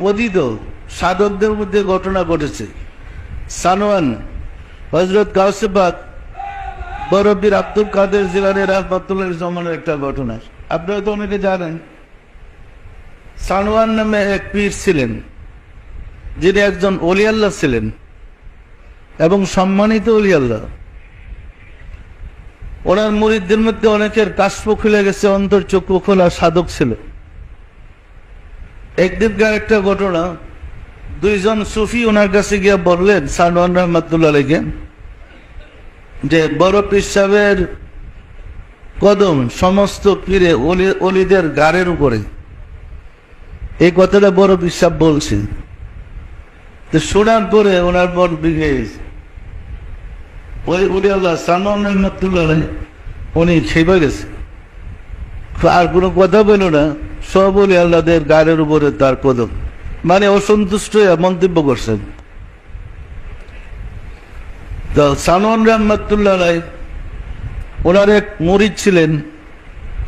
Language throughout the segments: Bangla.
পতিত সাধকদের মধ্যে ঘটনা ঘটেছে। সানোয়ান হজরত গাউসেবাদ বরফির আব্দুল কাদের জিলানি রহমতুল্লাহ জমানের একটা ঘটনা। আপনারা তো অনেকে জানেন, সানোয়ান নামে এক পীর ছিলেন, যিনি একজন অলিয়াল্লাহ ছিলেন এবং সম্মানিত অলিয়াল্লাহ ওনার মুরিদদের মধ্যে অনেকের কাশ্প খুলে গেছে, অন্তর চক্ষু খোলা সাধক ছিল। একদিনকার একটা ঘটনা। দুইজন সুফি ওনার কাছে গিয়ে বললেন সানোয়ান রহমতুল্লাহ আলীকে যে বড় পীর কদম সমস্ত পীরে অলি অলিদের গাড়ের উপরে। এই কথাটা বড় সাহেব বলছে। তো শোনার পরে ওনার মন বিঘে ওই উলি আল্লাহ সানোয়ান রহমতুল্লাহ উনি খেপে গেছে। আর কোনো কথা বলল না। সব বলি আল্লাহদের গায়ের উপরে তার কদম। মানে অসন্তুষ্ট মন্তব্য করছেন। তো সানোয়ান রহমতুল্লাহ রায় ওনার এক মরিদ ছিলেন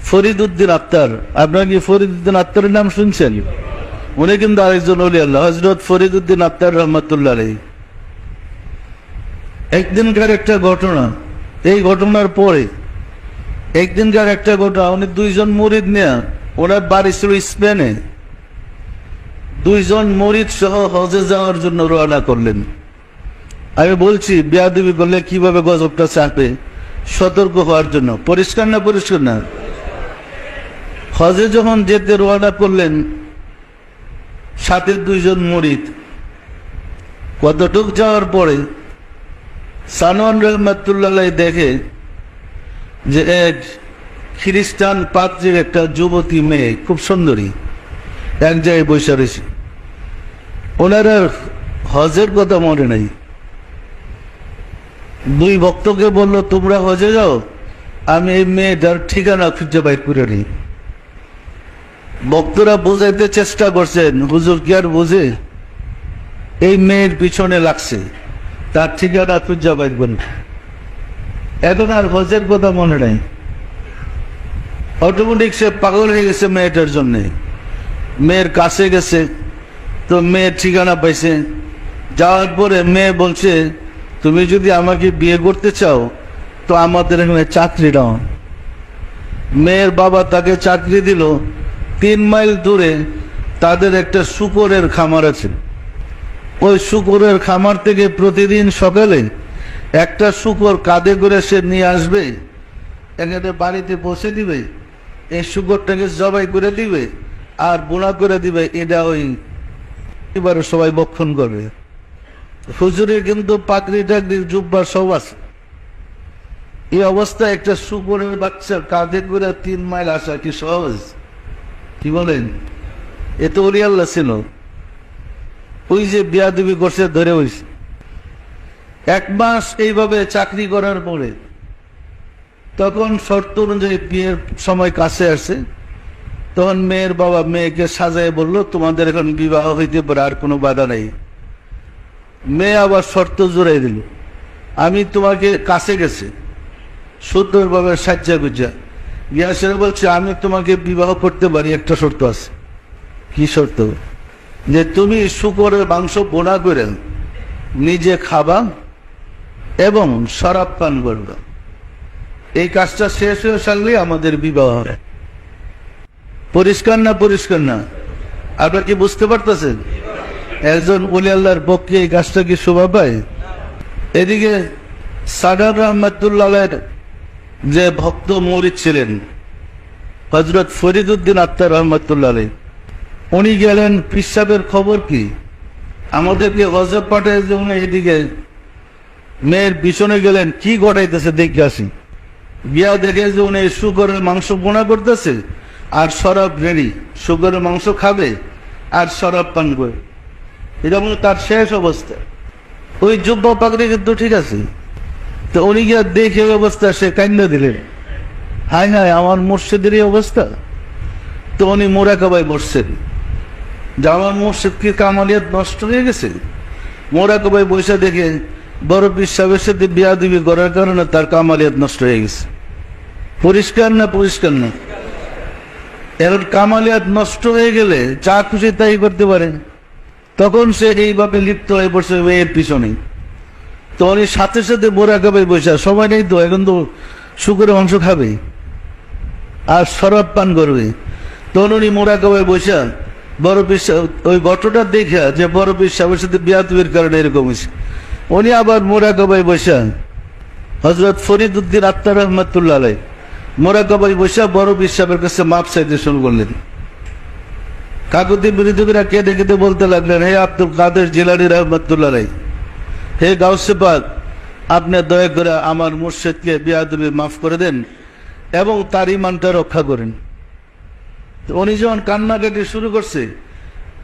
ফরিদ উদ্দিন আত্মার আপনারা কি ফরিদ উদ্দিন আত্মারের নাম শুনছেন? উনি কিন্তু আরেকজন অলি আল্লাহ হজরত ফরিদ উদ্দিন আত্মার রহমতুল্লাহ রায় একদিনকার একটা ঘটনা, এই ঘটনার পরে একদিনকার একটা ঘটনা, উনি দুইজন মরিদ নিয়ে ওনার বাড়ি ছিল স্পেনে। দুইজন মরিদ সহ হজে যাওয়ার জন্য রওনা করলেন। আমি বলছি, বিয়াদবি করলে কীভাবে গজবটা চাপে? সতর্ক হওয়ার জন্য। পরিষ্কার না পরিষ্কার না? হজে যখন যেতে রওনা করলেন, সাথে দুইজন মরিদ। কতটুক যাওয়ার পরে সানোয়ান রহমতুল্লাহ দেখে যে এক খ্রিস্টান পাত্রের একটা যুবতী মেয়ে, খুব সুন্দরী, এক জায়গায় বসে রয়েছে। ওনারা হজের কথা মনে নেই। দুই ভক্তকে বলল, তোমরা হজে যাও, আমি এই মেয়েটার ঠিকানা খুঁজে বাইর করে নিই। ভক্তরা বোঝাইতে চেষ্টা করছেন, হুজুর কি আর বোঝে? এই মেয়ের পিছনে লাগছে, তার ঠিকানা খুঁজে পাইবেন এখন আর হজের কথা মনে নাই। অটোমেটিক সে পাগল হয়ে গেছে মেয়েটার জন্য। মেয়ের কাছে গেছে, তো মেয়ের ঠিকানা পাইছে। যাওয়ার পরে মেয়ে বলছে, তুমি যদি আমাকে বিয়ে করতে চাও, তো আমাদের এখানে চাকরি দাও। মেয়ের বাবা তাকে চাকরি দিল। তিন মাইল দূরে তাদের একটা শুকরের খামার আছে। ওই শুকরের খামার থেকে প্রতিদিন সকালে একটা শুকর কাঁধে করে সে নিয়ে আসবে, এখানে বাড়িতে বসে দিবে। এই শুকরটাকে জবাই করে দিবে, আর বোনা করে দিবে, এটা ওই এবারে সবাই বক্ষণ করবে। হুজুরে কিন্তু পাকড়ি টাকরি জুব্বা সব আছে। এই অবস্থায় একটা শুকরের বাচ্চা কাঁধে করে তিন মাইল আসা কি সহজ? কি বলেন? এ তো অলিয়াল্লাহ ছিল। ওই যে বিয়া দেবী করছে, ধরে হইছে এক মাস এইভাবে চাকরি করার পরে তখন শর্ত অনুযায়ী বিয়ের সময় কাছে আসে। তখন মেয়ের বাবা মেয়েকে সাজায় বলল, তোমাদের এখন বিবাহ হইতে পারে, আর কোনো বাধা নেই। মেয়ে আবার শর্ত জোড়াই দিল, আমি তোমাকে কাছে গেছে, সুন্দরভাবে সাজ্জা গুজা গিয়াসের বলছে, আমি তোমাকে বিবাহ করতে পারি, একটা শর্ত আছে। কি শর্ত? যে তুমি শুকরের মাংস বোনা করে নিজে খাবা এবং শরাব পান করবে। এই কাজটা শেষ হয়ে সারলেই আমাদের বিবাহ হবে। পরিষ্কার না পরিষ্কার না? আপনার কি বুঝতে পারতেছেন? একজন উলি আল্লাহর পক্ষে এই কাজটা কি শোভা পায়? এদিকে সাদার রহমতুল্লাহের যে ভক্ত মরিদ ছিলেন হজরত ফরিদুদ্দিন আত্মার রহমতুল্লাহ, উনি গেলেন পিসাবের খবর কি? আমাদেরকে গজব পাঠায় যে উনি এদিকে মেয়ের পিছনে গেলেন, কি ঘটাইতেছে দেখে আসি। গিয়া দেখে যে উনি শুকরের মাংস বোনা করতেছে, আর শরাব রেডি শুকরের মাংস খাবে, আর শরাব পান করে। মনে তার শেষ অবস্থা। ওই যুব্য পাকড়ি কিন্তু ঠিক আছে, তো উনি গিয়া দেখে অবস্থা, সে কান্না দিলেন। হাই হাই, আমার মুর্শিদের এই অবস্থা? তো উনি মোরাকাবাই বসছেন। যে আমার মুর্শিদ কি কামালিয়াত নষ্ট হয়ে গেছে? মোরাকাবাই বৈশা দেখে বড় বিশ্বাসের সাথে বিয়া দিবি করার কারণে তার কামালিয়াত নষ্ট হয়ে গেছে। পরিষ্কার না পরিষ্কার না? এখন কামালিয়াত নষ্ট হয়ে গেলে যা খুশি তাই করতে পারে। তখন সে এইভাবে লিপ্ত হয়ে পড়ছে মেয়ের পিছনে। তো উনি সাথে সাথে বোরা খাবে বসে সময় নেই তো, এখন তো শুকুরের মাংস খাবে। আর শরাব পান করবে। তখন উনি মোরা খাবে বসে, বড় পিসা ওই ঘটনা দেখে যে বড় পিসাবের সাথে বিয়া কারণে এরকম হয়েছে। উনি আবার মোরা খাবে বসে। হজরত ফরিদ উদ্দিন আত্মার রহমতুল্লাহ আলাই মোরা খাবে বসে বড় পিসাবের কাছে মাপ চাইতে শুরু করলেন। কাকুতি বিরোধীরা কেঁদে কেঁদে বলতে লাগলেন, হে আব্দুল কাদের জিলানি রহমতুল্লাহ আলাই হে গাউসে পাক আপনি দয়া করে আমার মুর্শেদকে বিয়াদবি মাফ করে দেন এবং তার ইমানটা রক্ষা করেন। উনি যখন কান্নাকাটি শুরু করছে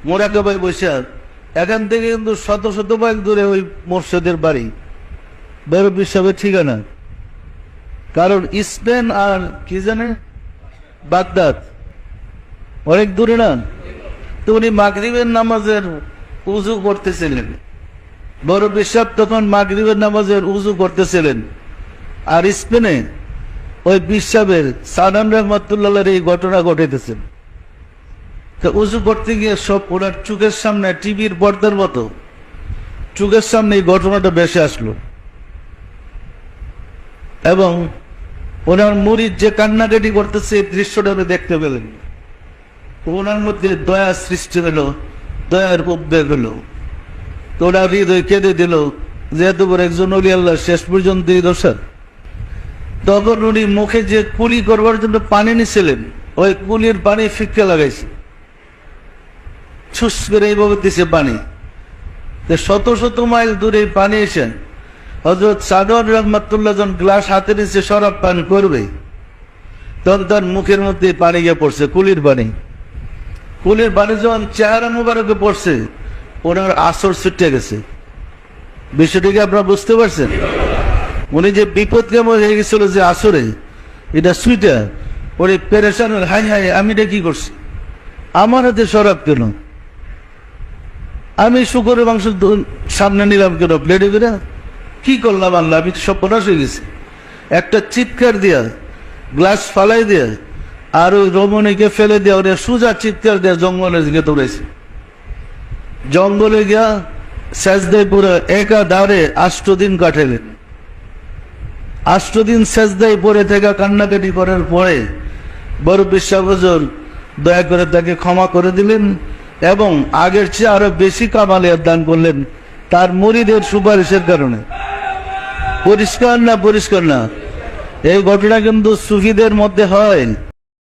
মোরাকাবাই বসে এখান থেকে কিন্তু শত শত মাইল দূরে ওই মোর্শেদের বাড়ি। বেরো বিশ্বের ঠিকানা। কারণ স্পেন আর কি জানে? বাগদাদ। অনেক দূরে না? তো উনি মাগরিবের নামাজের উজু করতেছিলেন। বড় বিশ্বাব তখন মাগরিবের নামাজের উজু করতেছিলেন। আর স্পেনে ওই বিশ্বাবের সানান রহমতুল্লাহের এই ঘটনা ঘটেতেছেন তো উজু করতে গিয়ে সব ওনার চোখের সামনে টিভির পর্দার মতো, চোখের সামনে এই ঘটনাটা বেশি আসলো। এবং ওনার মুড়ির যে কান্নাকাটি করতেছে, এই দৃশ্যটা দেখতে পেলেন। ওনার মধ্যে দয়া সৃষ্টি হলো, দয়ার উদ্বেগ হলো। তো ওনার হৃদয় কেঁদে দিল যেহেতু একজন অলি আল্লাহ শেষ পর্যন্ত দশার তখন উনি মুখে যে কুলি করবার জন্য পানি নিছিলেন, ওই কুলির পানি ফিক্কে লাগাইছে। ছুস করে এইভাবে দিছে পানি। শত শত মাইল দূরে পানি এসে হজরত সাদর রহমাতুল্লাহ যখন গ্লাস হাতে নিচ্ছে শরাব পান করবে, তখন তার মুখের মধ্যে পানি গিয়ে পড়ছে, কুলির পানি। কুলির পানি যখন চেহারা মুবারকে পড়ছে, ওনার আসর ছুটে গেছে। বিষয়টি কি আপনারা বুঝতে পারছেন? উনি যে বিপদ কেমন হয়ে গেছিল যে আসরে, এটা সুইটা ওরে পেরেশান হাই হাই আমি এটা কি করছি? আমার হাতে শরাব কেন? আমি শুকরের মাংস সামনে নিলাম কেন? প্লেটে করে? কি করলাম আল্লাহ? আমি সব পনাশ হয়ে গেছি। একটা চিৎকার দিয়া, গ্লাস ফালাই দিয়া, আর ওই রমণীকে ফেলে দেওয়া ওরা সোজা চিৎকার দেয়া জঙ্গলের দিকে দৌড়েছে জঙ্গলে গিয়া সেজদায় পুরো একা দাঁড়ে আষ্ট দিন কাটাইলেন। আষ্ট দিন সেজদায় পরে থেকে কান্নাকাটি করার পরে বড় বিশ্বাবজন দয়া করে তাকে ক্ষমা করে দিলেন। এবং আগের চেয়ে আরও বেশি কামালিয়াত দান করলেন তার মরিদের সুপারিশের কারণে। পরিষ্কার না পরিষ্কার না, এই ঘটনা কিন্তু সুফিদের মধ্যে হয়।